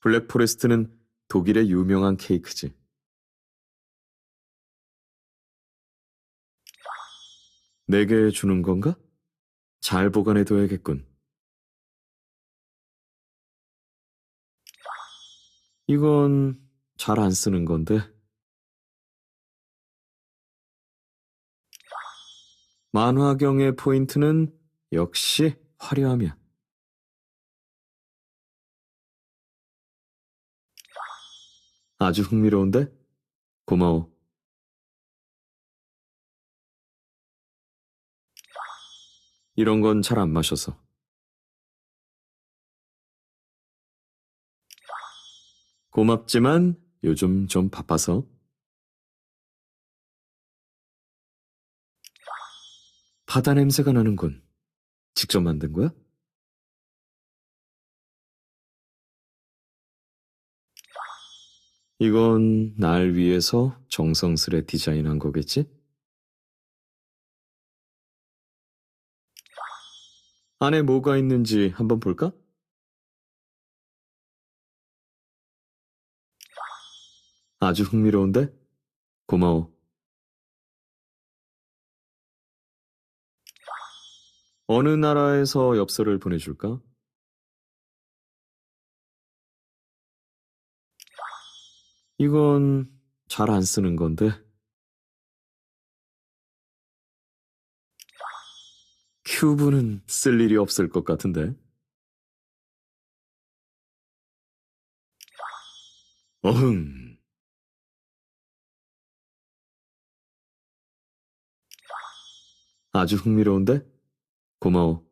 블랙포레스트는 독일의 유명한 케이크지. 내게 주는 건가? 잘 보관해둬야겠군. 이건 잘 안 쓰는 건데. 만화경의 포인트는 역시 화려함이야. 아주 흥미로운데? 고마워. 이런 건 잘 안 마셔서. 고맙지만 요즘 좀 바빠서. 바다 냄새가 나는군. 직접 만든 거야? 이건 날 위해서 정성스레 디자인한 거겠지? 안에 뭐가 있는지 한번 볼까? 아주 흥미로운데? 고마워. 어느 나라에서 엽서를 보내줄까? 이건 잘 안 쓰는 건데. 큐브는 쓸 일이 없을 것 같은데. 어흥. 아주 흥미로운데? 고마워.